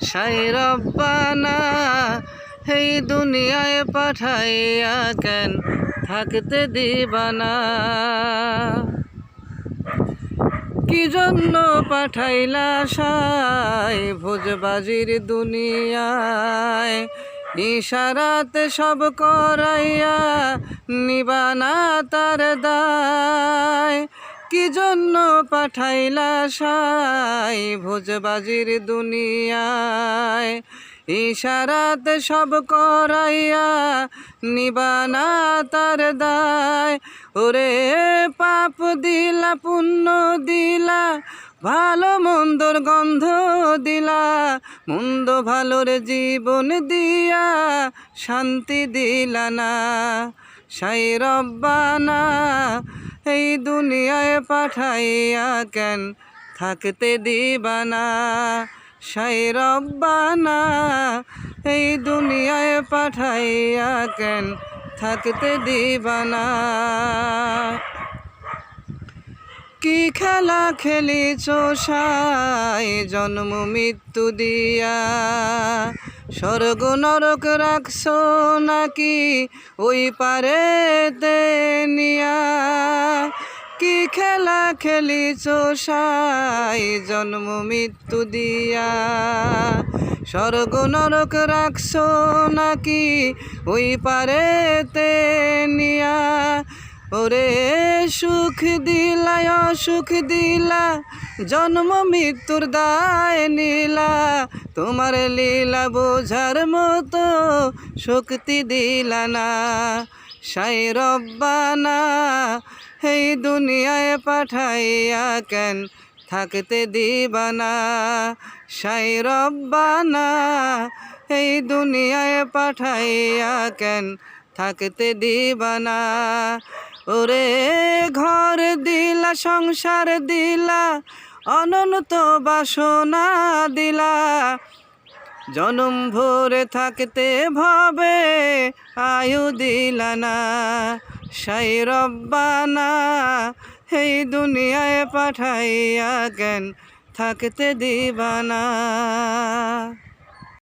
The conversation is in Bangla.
সাই রব্বানা এই দুনিয়ায় পাঠাইয়া কেন থাকতে দিবানা? কি জন্য পাঠাইলা সাই ভোজবাজির দুনিয়ায়? ইশারাতে সব করাইয়া নিবানা তার দায়। কি জন্য পাঠাইলা সাই ভোজবাজির দুনিয়ায়? ইশারাতে সব করাইয়া নিবানা তার দায়। ওরে পাপ দিলা, পুণ্য দিলা, ভালো মন্দর গন্ধ দিলা, মন্দ ভালোর জীবন দিয়া শান্তি দিলা না। সাই রব্বানা এই দুনিয়ায় পাঠাইয়া কেন থাকতে দিবানা? সাই রব্বানা, এই দুনিয়ায় পাঠাইয়া কেন থাকতে দিবানা? কি খেলা খেলিছ সাই জন্ম মৃত্যু দিয়া? স্বর্গ নরক রাখছ নাকি ওই পারে নিয়া? কি খেলা খেলিছ সাই? জন্ম, মৃত্যু দিয়া। স্বর্গ নরক রাখছ নাকি ওই পারে নিয়া? ওরে সুখ দিলা অসুখ দিলা। জন্ম, মৃত্যুর দায় নীলা। তোমার লীলা বোঝার মতো শক্তি দিলা না। সাই রব্বানা এই দুনিয়ায় পাঠাইয়া কেন থাকতে দিবানা? সাই রব্বানা, এই দুনিয়ায় পাঠাইয়া কেন থাকতে দিবানা? ওরে ঘর দিলা, সংসার দিলা, অনন্ত বাসনা দিলা জনম ভরে থাকতে ভাবে আয়ু দিলানা সাই রব্বানা এই দুনিয়ায় পাঠাইয়া কেন থাকতে দিবানা।